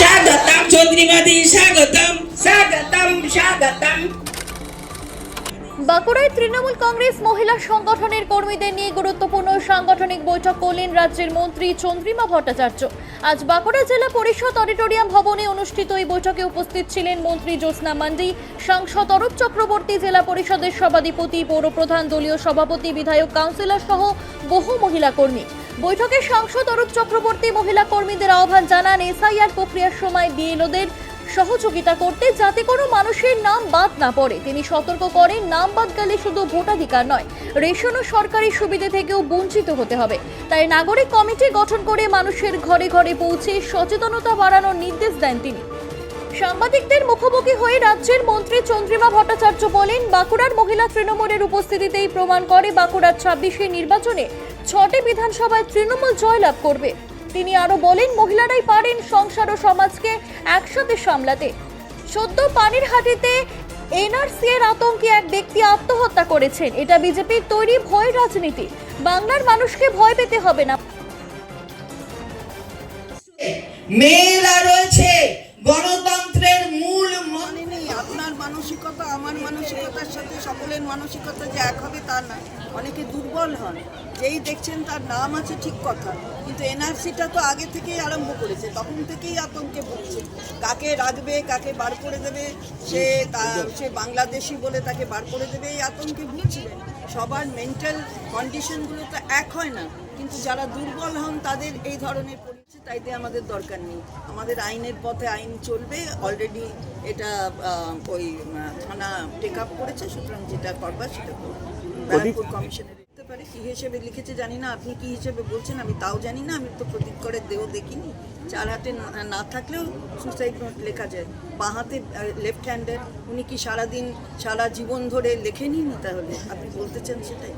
স্বাগতম চন্দ্রিমাদি স্বাগতম। স্বাগতম স্বাগতম। বাঁকুড়ায় তৃণমূল কংগ্রেস মহিলা সংগঠনের কর্মীদের নিয়ে গুরুত্বপূর্ণ সাংগঠনিক বৈঠক করলেন রাজ্যের মন্ত্রী চন্দ্রিমা ভট্টাচার্য। আজ বাঁকুড়া জেলা পরিষদ অডিটোরিয়াম ভবনে অনুষ্ঠিত এই বৈঠকে উপস্থিত ছিলেন মন্ত্রী জ্যোৎস্না মান্ডি সাংসদ অরূপ চক্রবর্তী জেলা পরিষদের সভাধিপতি পৌরপ্রধান দলীয় সভাপতি বিধায়ক কাউন্সিলর সহ বহু মহিলা কর্মী। বৈঠকে সাংসদ অরূপ চক্রবর্তী মহিলা কর্মীদের আহ্বান জানান, এসআইআর প্রক্রিয়ার সময় বিএলওদের সহযোগিতা করতে যাতে কোনো মানুষের নাম বাদ না পড়ে। তিনি সতর্ক করেন, নাম বাদ গেলে শুধু ভোটাধিকার নয়, রেশন ও সরকারি সুবিধে থেকেও বঞ্চিত হতে হবে। তাই নাগরিক কমিটি গঠন করে মানুষের ঘরে ঘরে পৌঁছে সচেতনতা বাড়ানোর নির্দেশ দেন তিনি। সাংবাদিকদের মুখোমুখি হয়ে রাজ্যের মন্ত্রী চন্দ্রিমা ভট্টাচার্য বলেন, বাঁকুড়ার মহিলা তৃণমূলের উপস্থিতিতেই প্রমাণ করে বাঁকুড়ার ছাব্বিশে নির্বাচনে ছটি বিধানসভায় তৃণমূল জয়লাভ করবে। তিনি আরও বলেন, মহিলারাই পারেন সংসার ও সমাজকে একসাথে সামলাতে। সদ্য পানির হাটিতে এনআরসি এর আতঙ্কে এক ব্যক্তি আত্মহত্যা করেছেন। এটা বিজেপির তৈরি ভয় রাজনীতি। বাংলার মানুষকে ভয় পেতে হবে না। মেয়েরা রয়েছে। মানসিকতা, আমার মানসিকতার সাথে সকলের মানসিকতা যে এক হবে তা না। অনেকে দুর্বল হন। যেই দেখছেন তার নাম আছে ঠিক কথা, কিন্তু এনআরসিটা তো আগে থেকেই আরম্ভ করেছে, তখন থেকেই আতঙ্কে ভুগছে। কাকে রাখবে, কাকে বার করে দেবে, সে তা- সে বাংলাদেশি বলে তাকে বার করে দেবে, এই আতঙ্কে ভুগছিলেন। সবার মেন্টাল কন্ডিশনগুলো তো এক হয় না। কিন্তু যারা দুর্বল হন তাদের এই ধরনের পরিস্থিতি তাইতে আমাদের দরকার নেই। আমাদের আইনের পথে আইন চলবে। অলরেডি এটা ওই থানা টেক আপ করেছে সুতরাং যেটা করবার সেটা করবে। ব্যারাকপুর কমিশনে দেখতে পারে। কি হিসেবে লিখেছে জানি না। আপনি কি হিসেবে বলছেন আমি তাও জানি না। আমি তো প্রতীক করে দেহ দেখিনি। চার হাতে না- না থাকলেও সুসাইড নোট লেখা যায়। বাঁ হাতে লেফট হ্যান্ডের উনি কি সারাদিন সারা জীবন ধরে লেখেনি তাহলে? আপনি বলতে চান সেটাই?